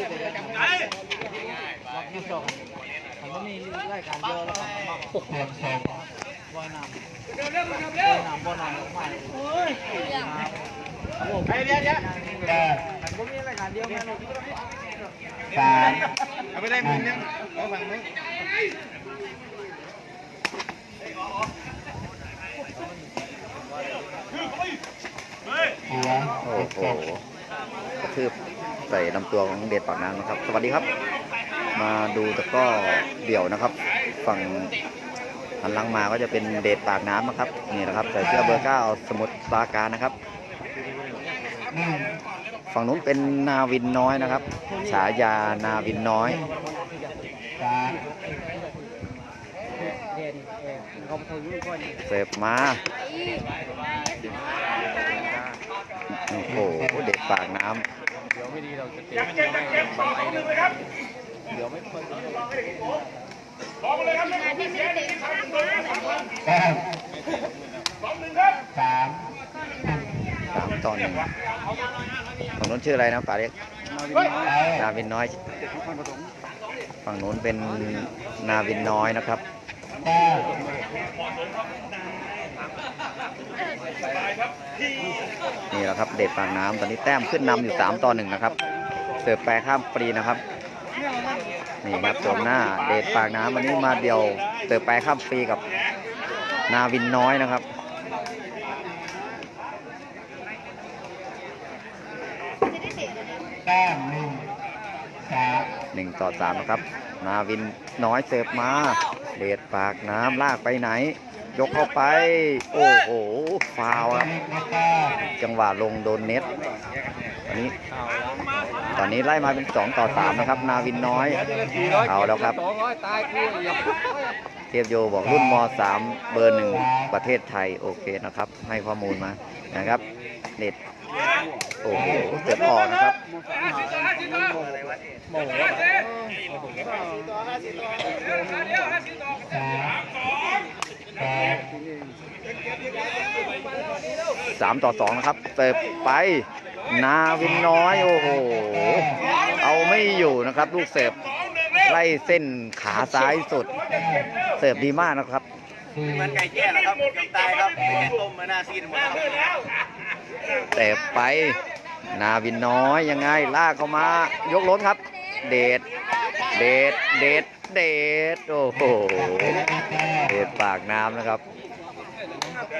วัดนี่สองผมก็มีรายการเยอะแล้วก็มาเตรียมส่งว่ายน้ำว่ายน้ำบ่อน้ำดอกไม้โอ้ยไปเดี๋ยวเดี๋ยวแต้มผมก็มีรายการเดียวแม่ลูกสามเอาไปได้มึงยังเอาฝั่งมึงเสียโอ้โหกระทืบ ใส่ลำตัวของเดชปากน้ำนะครับ สวัสดีครับ มาดูตะก้อเดี่ยวนะครับ ฝั่งหันหลังมาก็จะเป็นเดชปากน้ำนะครับนี่นะครับใส่เสื้อเบอร์เก้าสมุทรปราการนะครับ ฝั่งนู้นเป็นนาวินน้อยนะครับ ฉายานาวินน้อยเสามเด่น เออเขาไปยุ่งก่อนเสิร์ฟมาโอ้โหเด็ดปากน้ำเดี๋ยวไม่ดีเราจะเตะไม่ได้บังไอ้เดี๋ยวไม่ค่อยแต้มสามสามต่อหนึ่งฝั่งนู้นชื่ออะไรนะป่าเล็กไปนาวินน้อย ฝั่งนู้นเป็นนาวินน้อยนะครับแต้ม นี่แหละครับ เด็ดปากน้ำตอนนี้แต้มขึ้นนำอยู่ 3 ต่อหนึ่งนะครับ เสิร์ฟแปรข้ามฟรีนะครับ นี่ครับโจมหน้า เด็ดปากน้ำวันนี้มาเดียวเสิร์ฟแปรข้ามฟรีกับนาวินน้อยนะครับแต้มหนึ่งสามหนึ่งต่อสามนะครับ นาวินน้อยเสิร์ฟมา เดดปากน้ำลากไปไหน ยกเข้าไป โอ้โหฟาวครับ จังหวะลงโดนเน็ตตอนนี้ ตอนนี้ไล่มาเป็น 2 ต่อ 3 นะครับ นาวินน้อย เอาแล้วครับ เทียบโยบอกรุ่นม 3 เบอร์หนึ่งประเทศไทย โอเคนะครับ ให้ข้อมูลมานะครับเด็ดโอ้โหเสิร์ฟออกนะครับโมโห สามต่อสองนะครับเสิร์ฟไปนาวินน้อยโอ้โหเอาไม่อยู่นะครับ ลูกเสิร์ฟไล่เส้นขาซ้ายสุด เสิร์ฟดีมากนะครับมันไก่แจ้นะครับยังตายครับไก่ต้มมาหน้าซีนหมดแล้วแต่ไปนาวินน้อยยังไงลากเข้ามายกล้นครับ เดดเดดเดด เดดโอ้โหเดดปากน้ำนะครับ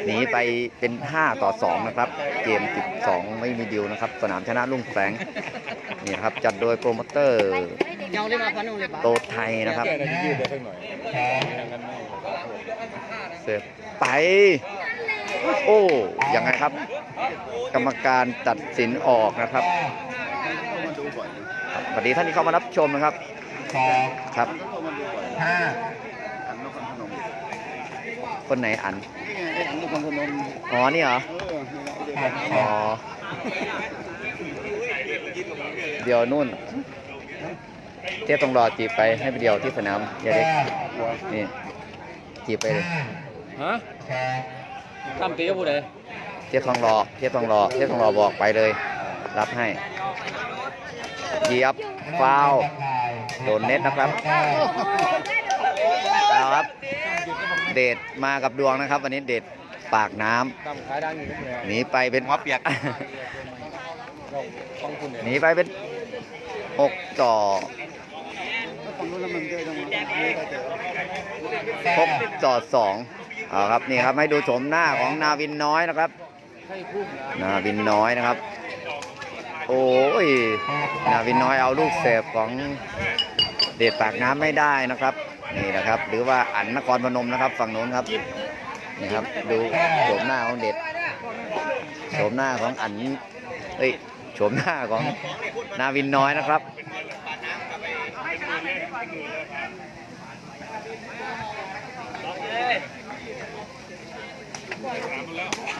หนีไปเป็น 5 ต่อ 2 นะครับ เกม 12 ไม่มีดิวนะครับ สนามชนะลุ่งแสงนี่ครับ จัดโดยโปรโมเตอร์เจ้าได้มาพันหนึ่งเลยปะโตไทยนะครับเสิร์ฟไป โอ้ยังไงครับ กรรมการตัดสินออกนะครับสวัสดีท่านที่เข้ามารับชมนะครับครับ สองครับห้าคนไหนอันไอ้อันนครพนมอ๋อนี่เหรอหกสอ๋อองเดี๋ยวนู่นเทียบต้องรอจีบไปให้ไปเดียวที่สนามอย่าแต้เด็กมนี่จีบไปเลยห้าฮะสองทำตีกับผู้ใดเทียบทองรอเทียบทองรอเทียบทองรอบอกไปเลย รับให้เหยียบฟาวล์ โดนเน็ตนะครับแต้มเอาครับ เดทมากับดวงนะครับ วันนี้เดทปากน้ำตำขายดังอยู่ทุกแนวหนีไปเป็นหัวเปียกเราต้องคุณเนี่ยหนีไปเป็นหกต่อฝั่งนู้นมันเจอตรงนี้หกต่อสองเอาครับนี่ครับให้ดูโฉมหน้าของนาวินน้อยนะครับให้พุ่งนะนาวินน้อยนะครับ โอ้ยนาวินน้อยเอาลูกเสิร์ฟของ เดชปากน้ำไม่ได้นะครับ นี่นะครับ หรือว่าอันนครพนมนะครับฝั่งโน้นครับนี่ครับ ดูโฉมหน้าของเดชโฉมหน้าของอันเอ้ยโฉมหน้าของนาวินน้อยนะครับ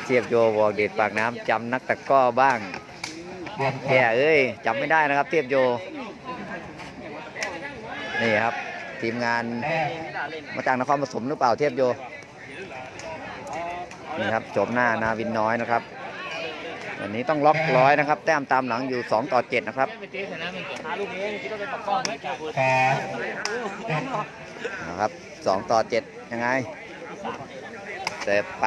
เทียบโยบอกเดชปากน้ำจำนักตะก้อบ้างเปลี่ยนแกเอ้ยจำไม่ได้นะครับ เทียบโย นี่ครับ ทีมงานมาจากนครปฐมหรือเปล่าเทียบโยนี่ครับโฉมหน้านาวินน้อยนะครับวันนี้ต้องล็อกร้อยนะครับ แต้มตามหลังอยู่ 2 ต่อ 7 นะครับหาลูกเองคิดว่าเป็นปากกล้องไม่จับแปดเจ็ดนะครับ2ต่อ 7 ยังไงเสร็จไป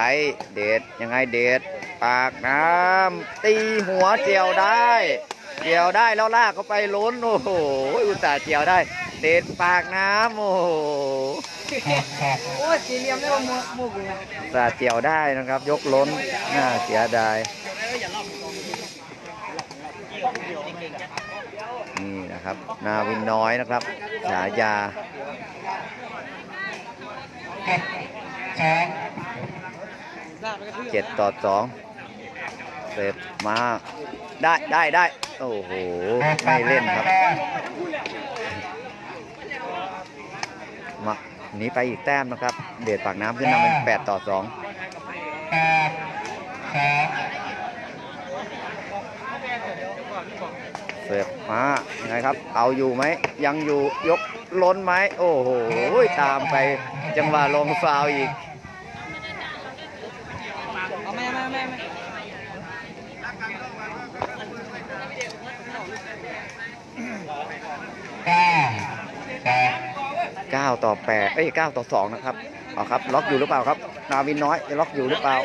เดดยังไงเดดปากน้ำตีหัวเจียวได้เจียวได้แล้วลากเข้าไปลุ้น โอ้โหอุตส่าห์เจียวได้ เดดปากน้ำโอ้โหโอ้สี่เหลี่ยมได้ว่ามุกมุกเลยสาเจียวได้นะครับ ยกล้นน่าเสียดายนี่นะครับ นาวินน้อยนะครับฉายาเจ็ดต่อสองเสร็จมา ได้ได้ได้โอ้โห ไม่เล่นครับ มา หนีไปอีกแต้มนะครับ เดชปากน้ำขึ้นนำเป็นแปดต่อสองเสียบมายังไงครับ เอาอยู่ไหม ยังอยู่ยกล้นไหม โอ้โห ตามไปจังหวะลงฟาวอีก เอาไม่ไม่ไม่ไม่ เก้าสอง 9 ต่อ8เอ้ย9ต่อ 2 นะครับเอาครับ ล็อกอยู่หรือเปล่าครับ นาวินน้อยจะล็อกอยู่หรือเปล่า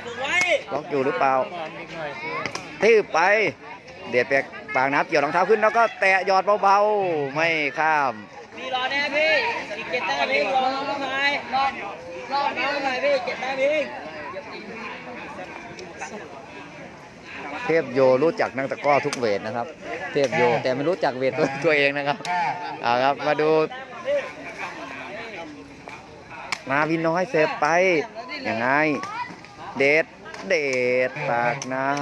ล็อกอยู่หรือเปล่าทืบไปเดียดเปียกปากน้ำเกี่ยวรองเท้าขึ้นแล้วก็แตะหยอดเบาๆ ไม่ข้ามพี่รอแน่พี่อีกเจ็ดแต้มพี่รอน้องชายรอรอน้องชายพี่เจ็ดแต้มพี่เทพโยรู้จักนักตะก้อทุกเวทนะครับ เทพโยแต่ไม่รู้จักเวทตัวตัวเองนะครับเอาครับมาดู นาวินน้อยเสพไป ยังไง เด็ด เด็ดปากน้ำ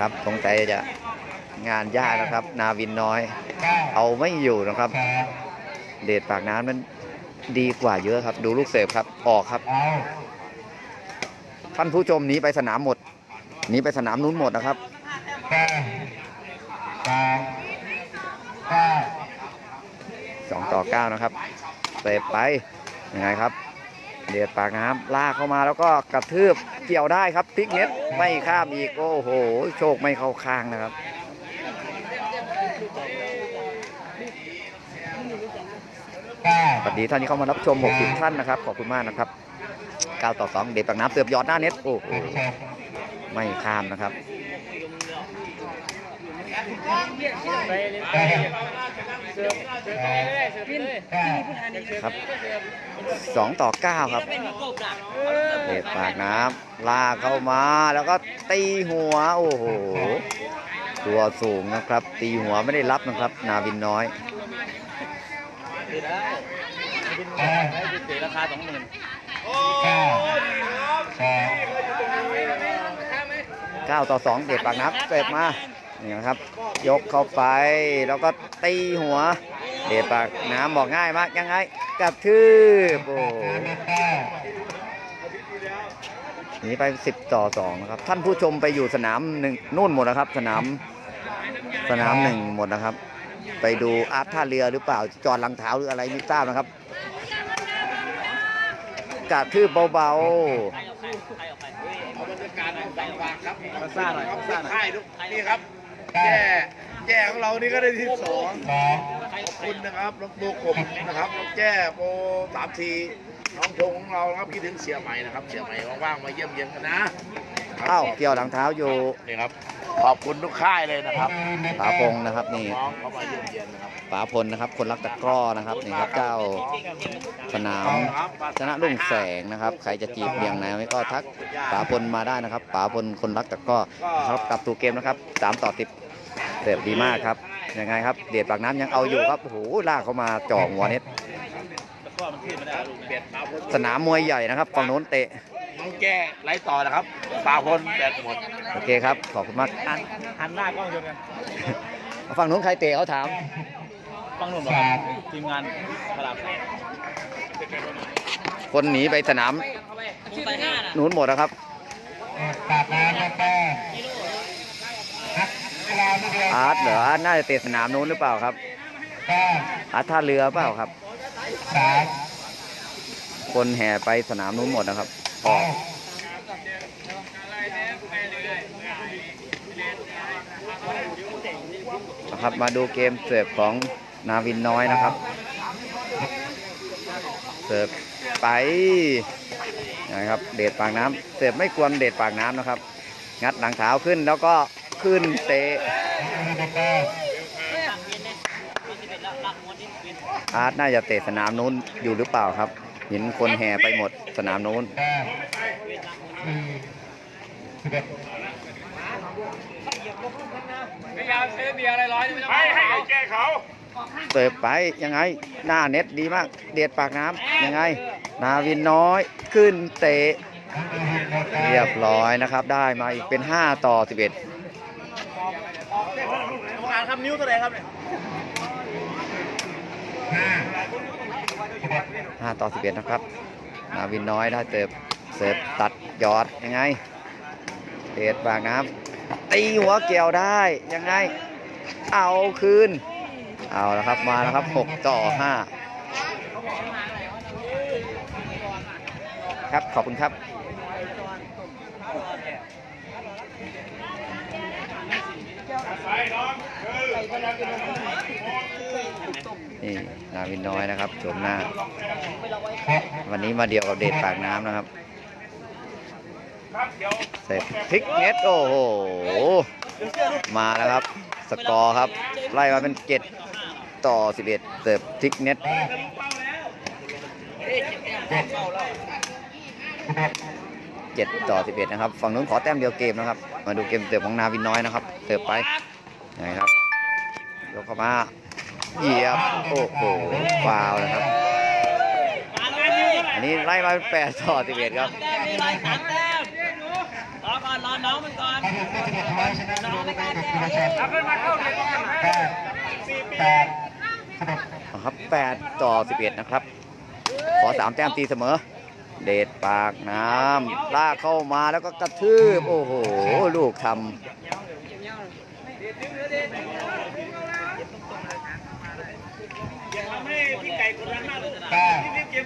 ครับสงสัยจะงานยากนะครับ นาวินน้อย เอาไม่อยู่นะครับ เดดปากน้ำนั้นดีกว่าเยอะครับ ดูลูกเสิร์ฟครับ ออกครับท่านผู้ชมหนีไปสนามหมดหนีไปสนามนู้นหมดนะครับ แต้มสองเก้า 2 ต่อ 9 นะครับเตะไปยังไงครับเดียดปากน้ำลากเข้ามาแล้วก็กระทืบเกี่ยวได้ครับพลิกเน็ตไม่ข้ามอีกโอ้โห โชคไม่เข้าข้างนะครับสวัสดีท่านที่เข้ามารับชม 60 ท่านนะครับ ขอบคุณมากนะครับ 9 ต่อ 2 เดียดปากน้ำเสือบยอดหน้าเน็ตโอ้โหไม่ข้ามนะครับ แปดแปดเก้าครับ2ต่อ9ครับเดชปากน้ำลากเข้ามาแล้วก็ตีหัวโอ้โหตัวสูงนะครับ ตีหัวไม่ได้รับนะครับ นาวินน้อยเก้าเสียราคาสองหมื่นเก้าสอง9ต่อ2เดชปากน้ำเสร็จมา นี่นะครับ ยกเข้าไปแล้วก็ตีหัว เดชปากน้ำบอกง่ายมากยังไงกระทืบโอ้โหเก้าหนีไป 10 ต่อ2นะครับ ท่านผู้ชมไปอยู่สนามหนึ่งนู่นหมดนะครับ สนามสนามหนึ่งหมดนะครับ ไปดูอาร์ตท่าเรือหรือเปล่าจอดหลังเท้าหรืออะไรไม่ทราบนะครับกระทืบเบามาซ่าหน่อยมาซ่าหน่อยนี่ครับเก้า แย่แย่ของเรานี่ก็ได้ที่สองสองขอบคุณนะครับน้องโบกบนะครับน้องแจ้โปรสามทีน้องพงของเรานะครับคิดถึงเสียใหม่นะครับ เสียใหม่ว่างๆมาเยี่ยมเยียนกันนะๆอ้าวเกี่ยวหลังเท้าอยู่นี่ครับ ขอบคุณทุกค่ายเลยนะครับป๋าพงนะครับนี่น้องเขามาเยี่ยมเยียนนะครับป๋าพลนะครับ คนรักตะกร้อนะครับนี่ครับเจ้าสนามครับชนะรุ่งแสงนะครับ ใครจะจีบเบียงไหนก็ทักป๋าพลมาได้นะครับป๋าพลคนรักตะกร้อนะครับกลับสู่เกมนะครับสามต่อสิบเสิร์ฟดีมากครับยังไงครับ เดียดปากน้ำยังเอาอยู่ครับโอ้โหลากเข้ามาจ่อหัวเน็ตเปลี่ยนปาพลสนามมวยใหญ่นะครับฝั่งโน้นเตะ น้องแจ้ไล่ต่อนะครับปาพลแบตหมดโอเคครับ ขอบคุณมากหันหันหน้ากล้องชนกันฝั่งโน้นใครเตะเขาถามฟังหนุ่มสามทีมงานพลังคนหนีไปสนามไปห้าน่ะนู้นหมดนะครับปากน้ำแต้มนักกีฬาไม่เดียวอาร์ตเหรออาร์ตน่าจะเตะสนามนู้นหรือเปล่าครับแต้มอาร์ตท่าเรือเปล่าครับสามคนแห่ไปสนามนู้นหมดนะครับ นะครับมาดูเกมเสิร์ฟของนาวินน้อยนะครับ เสิร์ฟไปนะครับเด็ดปากน้ำเสิร์ฟไม่ควรเด็ดปากน้ำนะครับ งัดหลังเท้าขึ้นแล้วก็ขึ้นเตะอาร์ตน่าจะเตะสนามนู้นอยู่หรือเปล่าครับ เห็นคนแห่ไปหมดสนามนู้นแต้มสี่สิบเอ็ดเสิร์ฟไปยังไง หน้าเน็ตดีมาก เดียดปากน้ำยังไง นาวินน้อยขึ้นเตะ เรียบร้อยนะครับ ได้มาอีกเป็น 5 ต่อ 11งานทำนิ้วตัวไหนครับเนี่ยห้า 5 ต่อ 11 นะครับนาวินน้อยได้เติบเสิร์ฟตัดยอดยังไงเดชปากน้ำตีหัวเกี่ยวได้ยังไง เอาคืน เอาแล้วครับมาแล้วครับ 6 ต่อ 5 ครับขอบคุณครับนี่ นาวินน้อยนะครับชมหน้า วันนี้มาเดียวกับเดชปากน้ำนะครับ เสร็จพลิกเน็ตโอ้โห มาแล้วครับ สกอร์ครับ ไล่มาเป็น 7 ต่อ 11เสิร์ฟพลิกเน็ต7ต่อ11นะครับ ฝั่งนู้นขอแต้มเดียวเกมนะครับ มาดูเกมเสิร์ฟของนาวินน้อยนะครับเสิร์ฟไปนะครับ ยกเข้ามา เหยียบ โอ้โหฟาวล์นะครับ อันนี้ไล่มาเป็น8ต่อ11ครับแต้มมีอะไรสามแต้มรอก่อนรอน้องมันก่อนถ้าหยุดไม่สิบเอ็ดร้อยชนะดูดูดูดูดูชนแต้มแปดสิบเอ็ดนะครับ8ต่อ11นะครับขอ3แต้มตีเสมอ เดชปากน้ำลากเข้ามาแล้วก็กระทืบ โอ้โห ลูกท ต้มสิบเอ็ด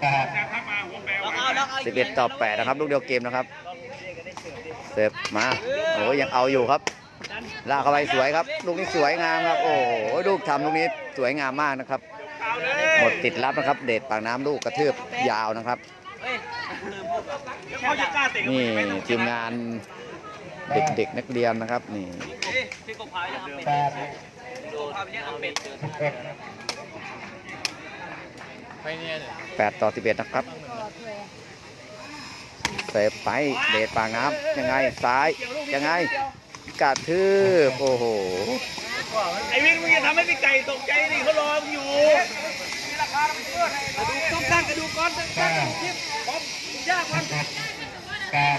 แปดล็อกเอาล็อกเอาำ11ต่อ8นะครับลูกเดียวเกมนะครับ เสิร์ฟมาโอ้ยยังเอาอยู่ครับลากเข้าไปสวยครับ ลูกนี้สวยงามครับ โอ้โหลูกทำลูกนี้สวยงามมากนะครับ หมดติดรับนะครับ เดชปากน้ำลูกกระเทือบยาวนะครับ นี่ทีมงานเด็กๆนักเรียนนะครับ นี่แปด 8 ต่อ 11 นะครับเสิร์ฟไปเดชปากน้ำยังไงซ้ายยังไงกระทืบโอ้โหไอ้วินมึงจะทำให้พี่ไก่ตกใจดิเขารอมึงอยู่ต้องตั้งกระดูกก่อนตั้งกระดูกคิดพร้อมยากมันแปด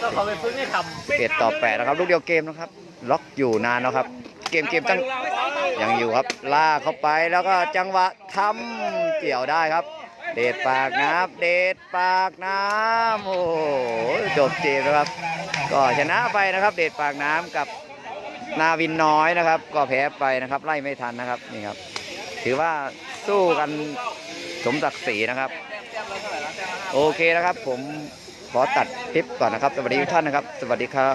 ต้องขอไปฟื้นให้ทำ11ต่อ8นะครับ ลูกเดียวเกมนะครับ ล็อกอยู่นานแล้วครับ เกมเกมจัง ยังอยู่ครับลากเข้าไปแล้วก็จังหวะทำเกี่ยวได้ครับ เดชปากน้ำเดชปากน้ำโอ้โหจบเกมนะครับ ก็ชนะไปนะครับ เดชปากน้ำกับนาวินน้อยนะครับ ก็แพ้ไปนะครับ ไล่ไม่ทันนะครับนี่ครับ ถือว่าสู้กันสมศักดิ์ศรีนะครับ โอเคนะครับ ผมขอตัดคลิปก่อนนะครับ สวัสดีทุกท่านนะครับ สวัสดีครับ